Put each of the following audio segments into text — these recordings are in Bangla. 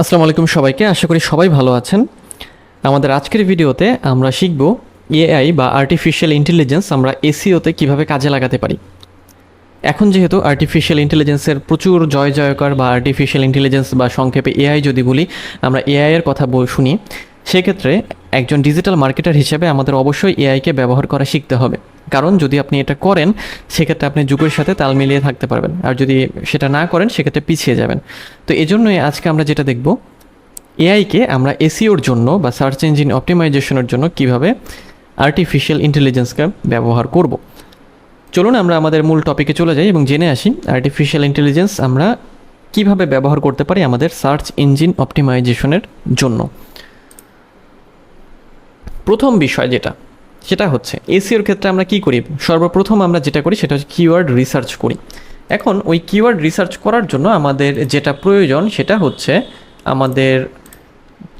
আসসালামু আলাইকুম সবাইকে। আশা করি সবাই ভালো আছেন। আমাদের আজকের ভিডিওতে আমরা শিখব এআই বা আর্টিফিশিয়াল ইন্টেলিজেন্স আমরা এসিওতে কীভাবে কাজে লাগাতে পারি। এখন যেহেতু আর্টিফিশিয়াল ইন্টেলিজেন্সের প্রচুর জয় জয়কার বা আর্টিফিশিয়াল ইন্টেলিজেন্স বা সংক্ষেপে এআই যদি বলি, আমরা এআই এর কথা শুনি, সেক্ষেত্রে একজন ডিজিটাল মার্কেটার হিসেবে আমাদের অবশ্যই এআইকে ব্যবহার করা শিখতে হবে। কারণ যদি আপনি এটা করেন, সেক্ষেত্রে আপনি যুগের সাথে তাল মিলিয়ে থাকতে পারবেন। আর যদি সেটা না করেন, সেক্ষেত্রে পিছিয়ে যাবেন। তো এজন্যই আজকে আমরা যেটা দেখব এআইকে আমরা এসিওর জন্য বা সার্চ ইঞ্জিন অপটিমাইজেশনের জন্য কীভাবে আর্টিফিশিয়াল ইন্টেলিজেন্সকে ব্যবহার করব। চলুন আমরা আমাদের মূল টপিকে চলে যাই এবং জেনে আসি আর্টিফিশিয়াল ইন্টেলিজেন্স আমরা কীভাবে ব্যবহার করতে পারি আমাদের সার্চ ইঞ্জিন অপটিমাইজেশনের জন্য। প্রথম বিষয় যেটা সেটা হচ্ছে এসিওর ক্ষেত্রে আমরা কি করি? সর্বপ্রথম আমরা যেটা করি সেটা হচ্ছে কিওয়ার্ড রিসার্চ করি। এখন ওই কিওয়ার্ড রিসার্চ করার জন্য আমাদের যেটা প্রয়োজন সেটা হচ্ছে আমাদের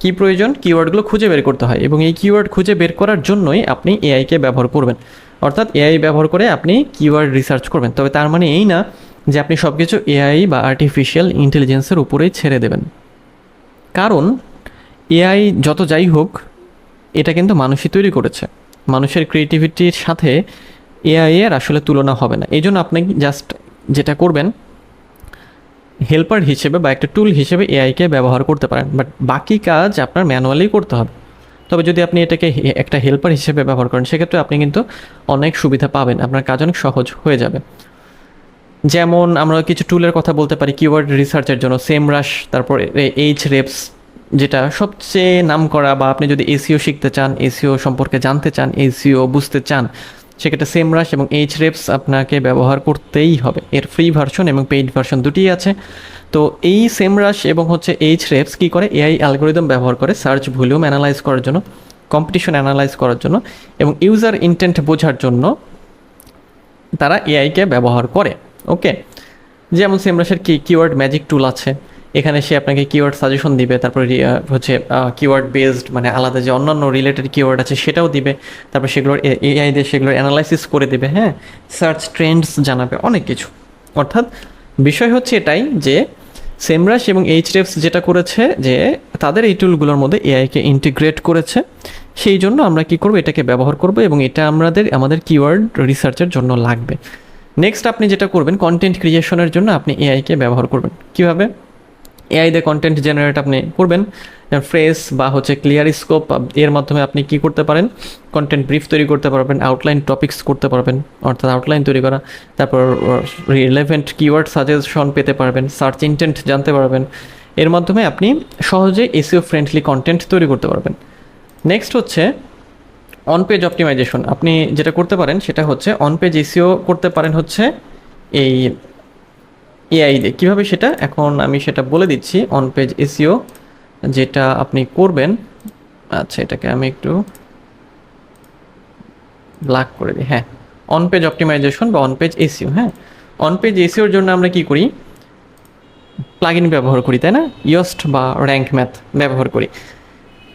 কি প্রয়োজন? কিওয়ার্ডগুলো খুঁজে বের করতে হয় এবং এই কিওয়ার্ড খুঁজে বের করার জন্যই আপনি এআইকে ব্যবহার করবেন। অর্থাৎ এআই ব্যবহার করে আপনি কিওয়ার্ড রিসার্চ করবেন। তবে তার মানে এই না যে আপনি সব কিছু এআই বা আর্টিফিশিয়াল ইন্টেলিজেন্সের উপরেই ছেড়ে দেবেন। কারণ এআই যত যাই হোক, এটা কিন্তু মানুষই তৈরি করেছে। মানুষের ক্রিয়েটিভিটির সাথে এআই এর আসলে তুলনা হবে না। এই জন্য আপনি জাস্ট যেটা করবেন হেল্পার হিসেবে বা একটা টুল হিসেবে এআইকে ব্যবহার করতে পারেন বাট বাকি কাজ আপনার ম্যানুয়ালি করতে হবে। তবে যদি আপনি এটাকে একটা হেল্পার হিসেবে ব্যবহার করেন, সেক্ষেত্রে আপনি কিন্তু অনেক সুবিধা পাবেন, আপনার কাজ অনেক সহজ হয়ে যাবে। যেমন আমরা কিছু টুলের কথা বলতে পারি কিওয়ার্ড রিসার্চের জন্য সেম রাশ তারপর এইচ রেপস যেটা সবচেয়ে নাম করা বা আপনি যদি এসিও শিখতে চান এসিও সম্পর্কে জানতে চান এসিও বুঝতে চান, সেক্ষেত্রে সেম রাশ এবং এইচ রেপস আপনাকে ব্যবহার করতেই হবে। এর ফ্রি ভার্সন এবং পেইড ভার্সন দুটিই আছে। তো এই সেম রাশ এবং হচ্ছে এইচ রেপস কী করে? এআই অ্যালগোরিদম ব্যবহার করে সার্চ ভলিউম অ্যানালাইজ করার জন্য কম্পিটিশন অ্যানালাইজ করার জন্য এবং ইউজার ইন্টেন্ট বোঝার জন্য তারা এআইকে ব্যবহার করে। ওকে যেমন সেমরাসের কি কিওয়ার্ড ম্যাজিক টুল আছে। এখানে সে আপনাকে কিওয়ার্ড সাজেশন দিবে, তারপরে হচ্ছে কিওয়ার্ড বেসড মানে আলাদা যে অন্যান্য রিলেটেড কিওয়ার্ড আছে সেটাও দিবে, তারপর সেগুলোর এআই দিয়ে সেগুলোর অ্যানালাইসিস করে দেবে হ্যাঁ? সার্চ ট্রেন্ডস জানাবে, অনেক কিছু। অর্থাৎ বিষয় হচ্ছে এটাই যে সেমরাস এবং এইচডিএফস যেটা করেছে যে, তাদের এই টুলগুলোর মধ্যে এআইকে ইন্টিগ্রেট করেছে, সেই জন্য আমরা কি করব, এটাকে ব্যবহার করব এবং এটা আমাদের আমাদের কিওয়ার্ড রিসার্চের জন্য লাগবে। নেক্সট আপনি যেটা করবেন কন্টেন্ট ক্রিয়েশনের জন্য আপনি এআইকে ব্যবহার করবেন। কীভাবে? এআই দিয়ে কন্টেন্ট জেনারেট আপনি করবেন। ফ্রেস বা হচ্ছে ক্লিয়ার স্কোপ এর মাধ্যমে আপনি কি করতে পারেন? কন্টেন্ট ব্রিফ তৈরি করতে পারবেন আউটলাইন টপিকস করতে পারবেন, অর্থাৎ আউটলাইন তৈরি করা। তারপর রিলেভেন্ট কিওয়ার্ড সাজেশন পেতে পারবেন সার্চ ইন্টেন্ট জানতে পারবেন। এর মাধ্যমে আপনি সহজে এসিও ফ্রেন্ডলি কন্টেন্ট তৈরি করতে পারবেন। নেক্সট হচ্ছে অন পেজ অপটিমাইজেশন আপনি যেটা করতে পারেন, সেটা হচ্ছে অন পেজ এসিও করতে পারেন হচ্ছে এই এআই দিয়ে। কীভাবে সেটা? এখন আমি সেটা বলে দিচ্ছি অন পেজ এসিও যেটা আপনি করবেন। আচ্ছা এটাকে আমি একটু ব্ল্যাক করে দিই। হ্যাঁ অন পেজ অপটিমাইজেশন বা অন পেজ এসিও হ্যাঁ? অন পেজ এসিওর জন্য আমরা কি করি? প্লাগইন ব্যবহার করি, তাই না? ইয়স্ট বা র্যাঙ্ক ম্যাথ ব্যবহার করি।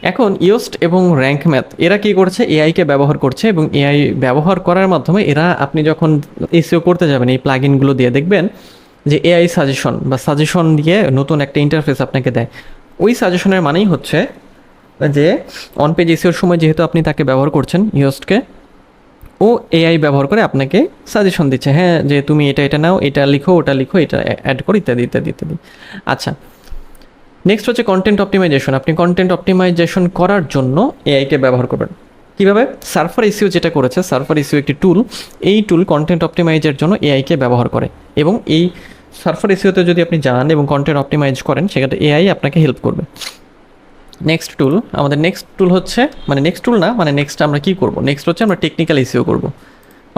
এখন ইয়োস্ট এবং র্যাঙ্ক ম্যাথ এরা কি করছে? এআইকে ব্যবহার করছে এবং এআই ব্যবহার করার মাধ্যমে এরা আপনি যখন এসিও করতে যাবেন, এই প্লাগইনগুলো দিয়ে দেখবেন যে এআই সাজেশন বা সাজেশন দিয়ে নতুন একটা ইন্টারফেস আপনাকে দেয়। ওই সাজেশনের মানেই হচ্ছে যে অন পেজ এসিওর সময় যেহেতু আপনি তাকে ব্যবহার করছেন ইয়োস্টকে ও এআই ব্যবহার করে আপনাকে সাজেশন দিচ্ছে। হ্যাঁ যে তুমি এটা এটা নাও, এটা লিখো, ওটা লিখো, এটা অ্যাড করো, ইত্যাদি ইত্যাদি ইত্যাদি। আচ্ছা। নেক্সট হচ্ছে কন্টেন্ট অপটিমাইজেশন আপনি কন্টেন্ট অপটিমাইজেশন করার জন্য এআইকে ব্যবহার করবেন। কীভাবে? সার্ফার ইস্যু যেটা করেছে সার্ফার ইস্যু একটি টুল এই টুল কন্টেন্ট অপটিমাইজের জন্য এআইকে ব্যবহার করে এবং এই সার্ফার ইস্যুতে যদি আপনি যান এবং কন্টেন্ট অপটিমাইজ করেন, সেক্ষেত্রে এআই আপনাকে হেল্প করবে। নেক্সট টুল আমাদের নেক্সট টুল হচ্ছে মানে নেক্সট টুল না মানে নেক্সট আমরা কি করব? নেক্সট হচ্ছে আমরা টেকনিক্যাল ইস্যু করব।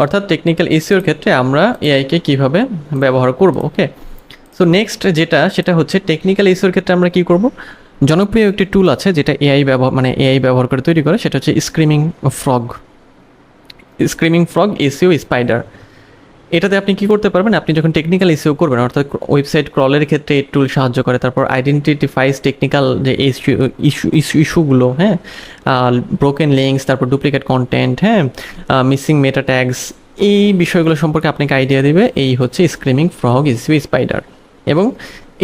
অর্থাৎ টেকনিক্যাল ইস্যুর ক্ষেত্রে আমরা এআইকে কীভাবে ব্যবহার করব ওকে সো নেক্সট যেটা, সেটা হচ্ছে টেকনিক্যাল ইস্যুর ক্ষেত্রে আমরা কি করব? জনপ্রিয় একটি টুল আছে যেটা এআই ব্যবহার মানে এআই ব্যবহার করে তৈরি করে, সেটা হচ্ছে screaming frog screaming frog SEO spider এটাতে আপনি কি করতে পারবেন? আপনি যখন টেকনিক্যাল ইস্যু করবেন, অর্থাৎ ওয়েবসাইট ক্রলের ক্ষেত্রে এই টুল সাহায্য করে, তারপর আইডেন্টিফাইজ টেকনিক্যাল যে ইস্যু ইস্যু ইস্যুগুলো হ্যাঁ? ব্রোকেন লিঙ্কস তারপর ডুপ্লিকেট কন্টেন্ট হ্যাঁ? মিসিং মেটা ট্যাগস এই বিষয়গুলো সম্পর্কে আপনাকে আইডিয়া দেবে, এই হচ্ছে স্ক্রিমিং ফ্রগ ইস্যু স্পাইডার এবং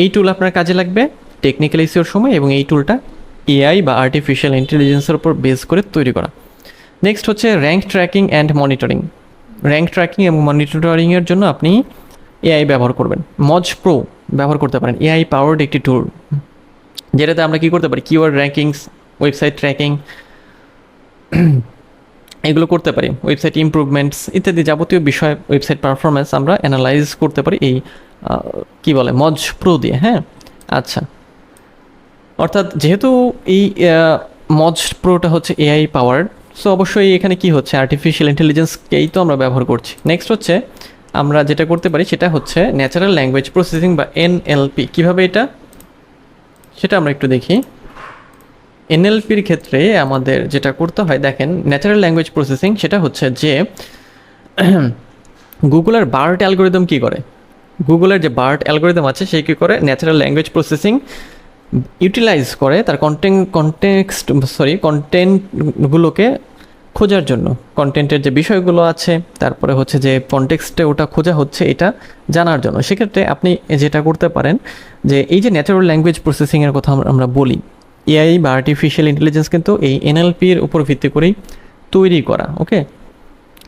এই টুল আপনার কাজে লাগবে টেকনিক্যাল ইস্যুর সময় এবং এই টুলটা এআই বা আর্টিফিশিয়াল ইন্টেলিজেন্সের উপর বেস করে তৈরি করা। নেক্সট হচ্ছে rank tracking and monitoring rank tracking এবং মনিটরিংয়ের জন্য আপনি এআই ব্যবহার করবেন। মজ প্রো ব্যবহার করতে পারেন। এআই পাওয়ার্ড একটি টুল যেটাতে আমরা কী করতে পারি? কিওয়ার্ড র্যাঙ্কিংস ওয়েবসাইট ট্র্যাকিং এগুলো করতে পারি। ওয়েবসাইট ইমপ্রুভমেন্টস ইত্যাদি যাবতীয় বিষয় ওয়েবসাইট পারফরমেন্স আমরা অ্যানালাইজ করতে পারি এই কি বলে? মজ প্রো দিয়ে হ্যাঁ? আচ্ছা। অর্থাৎ যেহেতু এই মজ প্রোটা হচ্ছে এআই পাওয়ার সো অবশ্যই এখানে কি হচ্ছে? আর্টিফিশিয়াল ইন্টেলিজেন্সকেই তো আমরা ব্যবহার করছি? নেক্সট হচ্ছে, আমরা যেটা করতে পারি সেটা হচ্ছে ন্যাচারাল ল্যাঙ্গুয়েজ প্রসেসিং বা এনএলপি কীভাবে এটা? সেটা আমরা একটু দেখি। এনএলপির ক্ষেত্রে আমাদের যেটা করতে হয়, দেখেন ন্যাচারাল ল্যাঙ্গুয়েজ প্রসেসিং সেটা হচ্ছে যে গুগলের বার্ট অ্যালগোরিদম কী করে? গুগলের যে বার্ট অ্যালগোরিদম আছে, সে কী করে? ন্যাচারাল ল্যাঙ্গুয়েজ প্রসেসিং ইউটিলাইজ করে তার কন্টেন্ট কন্টেক্সট সরি কন্টেন্টগুলোকে খোঁজার জন্য। কন্টেন্টের যে বিষয়গুলো আছে, তারপরে হচ্ছে যে কনটেক্সটে ওটা খোঁজা হচ্ছে, এটা জানার জন্য। সেক্ষেত্রে আপনি যেটা করতে পারেন যে এই যে ন্যাচারাল ল্যাঙ্গুয়েজ প্রসেসিংয়ের কথা আমরা- বলি এআই বা আর্টিফিশিয়াল ইন্টেলিজেন্স কিন্তু এই এনএলপির উপর ভিত্তি করেই তৈরি করা ওকে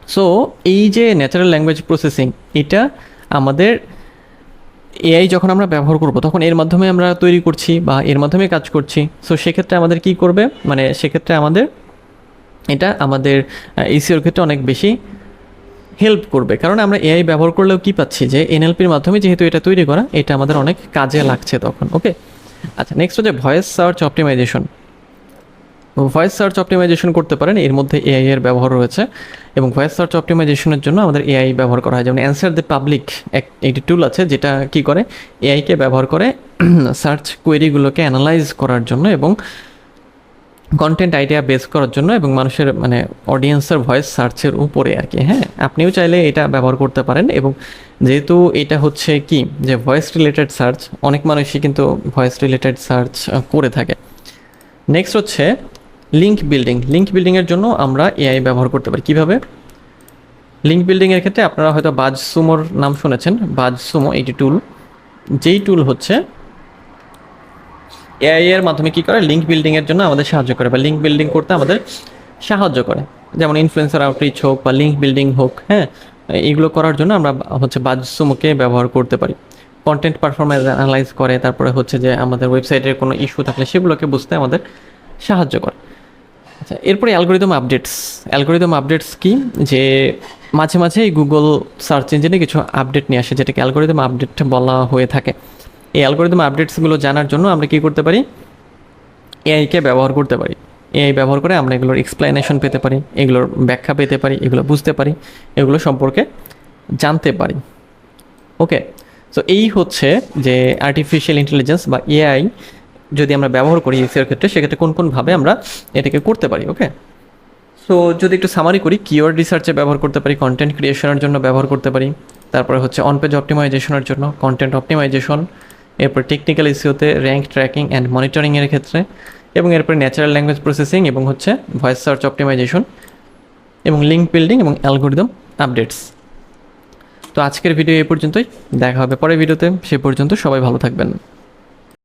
সো এই যে ন্যাচারাল ল্যাঙ্গুয়েজ প্রসেসিং এটা আমাদের এআই যখন আমরা ব্যবহার করব, তখন এর মাধ্যমে আমরা তৈরি করছি বা এর মাধ্যমে কাজ করছি। সো সেক্ষেত্রে আমাদের কি করবে? মানে সেক্ষেত্রে আমাদের, এটা আমাদের এসিওর ক্ষেত্রে অনেক বেশি হেল্প করবে। কারণ আমরা এআই ব্যবহার করলেও কি পাচ্ছি? যে এনএলপির মাধ্যমে যেহেতু এটা তৈরি করা, এটা আমাদের অনেক কাজে লাগছে তখন ওকে আচ্ছা নেক্সট হচ্ছে voice search optimization voice search optimization করতে পারেন, এর মধ্যে এআই এর ব্যবহার রয়েছে। এবং ভয়েস সার্চ অপটিমাইজেশনের জন্য আমাদের এআই ব্যবহার করা হয়। যেমন অ্যান্সার দ্য পাবলিক এক, একটি টুল আছে, যেটা কি করে? এআইকে ব্যবহার করে সার্চ কোয়েরিগুলোকে অ্যানালাইজ করার জন্য এবং কন্টেন্ট আইডিয়া বেস করার জন্য এবং মানুষের মানে অডিয়েন্সের ভয়েস সার্চের উপরে আর কি হ্যাঁ? আপনিও চাইলে এটা ব্যবহার করতে পারেন এবং যেহেতু এটা হচ্ছে কি? যে ভয়েস রিলেটেড সার্চ অনেক মানুষই কিন্তু ভয়েস রিলেটেড সার্চ করে থাকে। নেক্সট হচ্ছে লিঙ্ক বিল্ডিং লিঙ্ক বিল্ডিংয়ের জন্য আমরা এআই ব্যবহার করতে পারি। কীভাবে? লিঙ্ক বিল্ডিংয়ের ক্ষেত্রে আপনারা হয়তো বাজ সুমোর নাম শুনেছেন। বাজ সুমো এইটি টুল যেই টুল হচ্ছে এআই এর মাধ্যমে কি করে? লিঙ্ক বিল্ডিং এর জন্য আমাদের সাহায্য করে বা লিঙ্ক বিল্ডিং করতে আমাদের সাহায্য করে। যেমন ইনফ্লুয়েন্সার আউটরিচ হোক বা লিঙ্ক বিল্ডিং হোক হ্যাঁ এইগুলো করার জন্য আমরা হচ্ছে বাজসুমুকে ব্যবহার করতে পারি। কন্টেন্ট পারফরমেন্স অ্যানালাইজ করে, তারপরে হচ্ছে যে আমাদের ওয়েবসাইটের কোনো ইস্যু থাকলে সেগুলোকে বুঝতে আমাদের সাহায্য করে। আচ্ছা এরপরে অ্যালগোরিদম আপডেটস অ্যালগোরিদম আপডেটস কি? যে মাঝে মাঝে এই গুগল সার্চ ইঞ্জিনে কিছু আপডেট নিয়ে আসে, যেটাকে অ্যালগোরিদম আপডেট বলা হয়ে থাকে। এই অ্যালগোরিদম আপডেটসগুলো জানার জন্য আমরা কি করতে পারি? এআইকে ব্যবহার করতে পারি। এআই ব্যবহার করে আমরা এগুলোর এক্সপ্লেনেশন পেতে পারি, এগুলোর ব্যাখ্যা পেতে পারি, এগুলো বুঝতে পারি, এগুলো সম্পর্কে জানতে পারি। ওকে সো এই হচ্ছে যে আর্টিফিশিয়াল ইন্টেলিজেন্স বা এআই যদি আমরা ব্যবহার করি এসিওর ক্ষেত্রে, সেক্ষেত্রে কোন কোনভাবে আমরা এটাকে করতে পারি ওকে সো যদি একটু সামারি করি কিওয়ার্ড রিসার্চে ব্যবহার করতে পারি কন্টেন্ট ক্রিয়েশনের জন্য ব্যবহার করতে পারি, তারপরে হচ্ছে অন পেজ অপটিমাইজেশনের জন্য কন্টেন্ট অপটিমাইজেশন এরপর টেকনিক্যাল ইস্যুতে র্যাঙ্ক ট্র্যাকিং অ্যান্ড মনিটরিংয়ের ক্ষেত্রে, এবং এরপর ন্যাচারাল ল্যাঙ্গুয়েজ প্রসেসিং এবং হচ্ছে ভয়েস সার্চ অপটিমাইজেশন এবং লিঙ্ক বিল্ডিং এবং অ্যালগোরিদম আপডেটস তো আজকের ভিডিও এই পর্যন্তই, দেখা হবে পরের ভিডিওতে সে পর্যন্ত সবাই ভালো থাকবেন।